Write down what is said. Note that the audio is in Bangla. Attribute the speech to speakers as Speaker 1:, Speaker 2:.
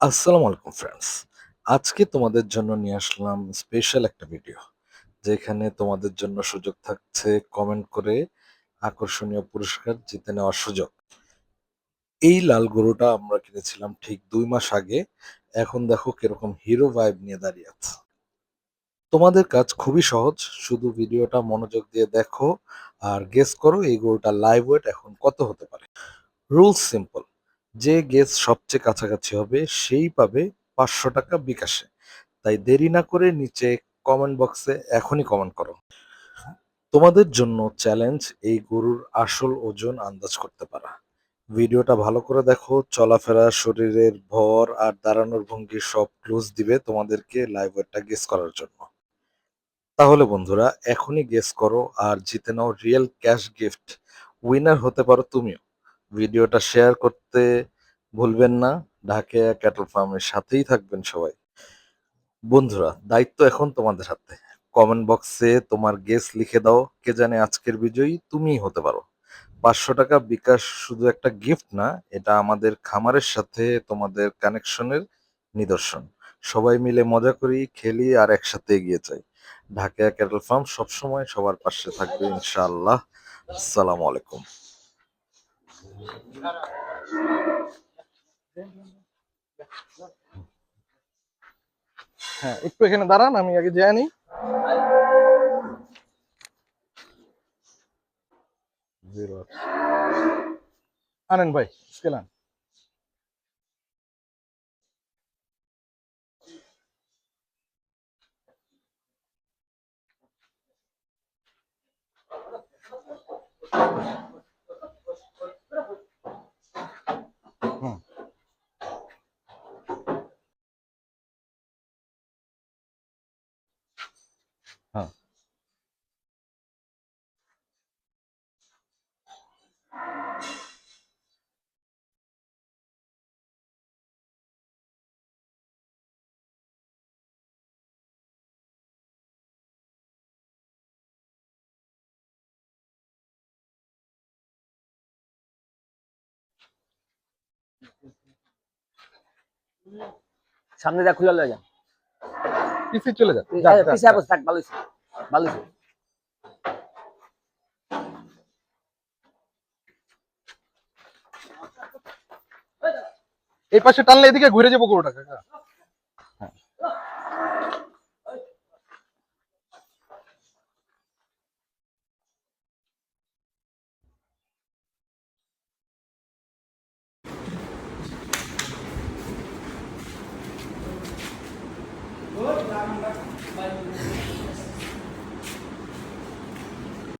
Speaker 1: আসসালামু আলাইকুম ফ্রেন্ডস আজকে তোমাদের জন্য নিয়ে আসলাম স্পেশাল একটা ভিডিও যেখানে তোমাদের জন্য সুযোগ থাকছে কমেন্ট করে আকর্ষণীয় পুরস্কার জিতে নেওয়ার সুযোগ। এই লাল গরুটা আমরা কিনেছিলাম ঠিক দুই মাস আগে, এখন দেখো কীরকম হিরো ভাইব নিয়ে দাঁড়িয়ে আছে। তোমাদের কাজ খুবই সহজ, শুধু ভিডিওটা মনোযোগ দিয়ে দেখো আর গেস করো এই গরুটা লাইভ ওয়েট এখন কত হতে পারে। রুলস সিম্পল যে গেস সবচেয়ে কাছাকাছি হবে সেই পাবে পাঁচশো টাকা বিকাশে। তাই দেরি না করে নিচে কমেন্ট বক্সে এখনই কমেন্ট করো। তোমাদের জন্য চ্যালেঞ্জ এই গরুর আসল ওজন আন্দাজ করতে পারা। ভিডিওটা ভালো করে দেখো, চলাফেরা, শরীরের ভর আর দাঁড়ানোর ভঙ্গি সব ক্লুজ দিবে তোমাদেরকে লাইভ ওয়েটটা গেস করার জন্য। তাহলে বন্ধুরা, এখনই গেস করো আর জিতে নাও রিয়েল ক্যাশ গিফট উইনার হতে পারো তুমিও। ভিডিওটা শেয়ার করতে ভুলবেন না। ঢাকে ক্যাটল ফার্মের সাথেই থাকবেন সবাই। বন্ধুরা, দায়িত্ব এখন তোমাদের হাতে। কমেন্ট বক্সে তোমার গেস লিখে দাও। কে জানে আজকের বিজয়ী তুমিই হতে পারো। পাঁচশো টাকা বিকাশ শুধু একটা গিফট না, এটা আমাদের খামারের সাথে তোমাদের কানেকশনের নিদর্শন। সবাই মিলে মজা করি, খেলি আর একসাথে এগিয়ে যাই। ঢাকা ক্যাটল ফার্ম সবসময় সবার পাশে থাকবে, ইনশাআল্লাহ। আসসালামু আলাইকুম।
Speaker 2: হ্যাঁ একটু এখানে দাঁড়ান আমি আগে যেয়ে আনি জিরো আনেন ভাই স্কেল হ্যাঁ
Speaker 3: সামনে যা খুলে লয়ে যা
Speaker 2: পিছিয়ে চলে যান পিছে
Speaker 3: বস থাক ভালো ভালো
Speaker 2: এই পাশে টানলে এদিকে ঘুরে যাব গরুটা কাকা। Good,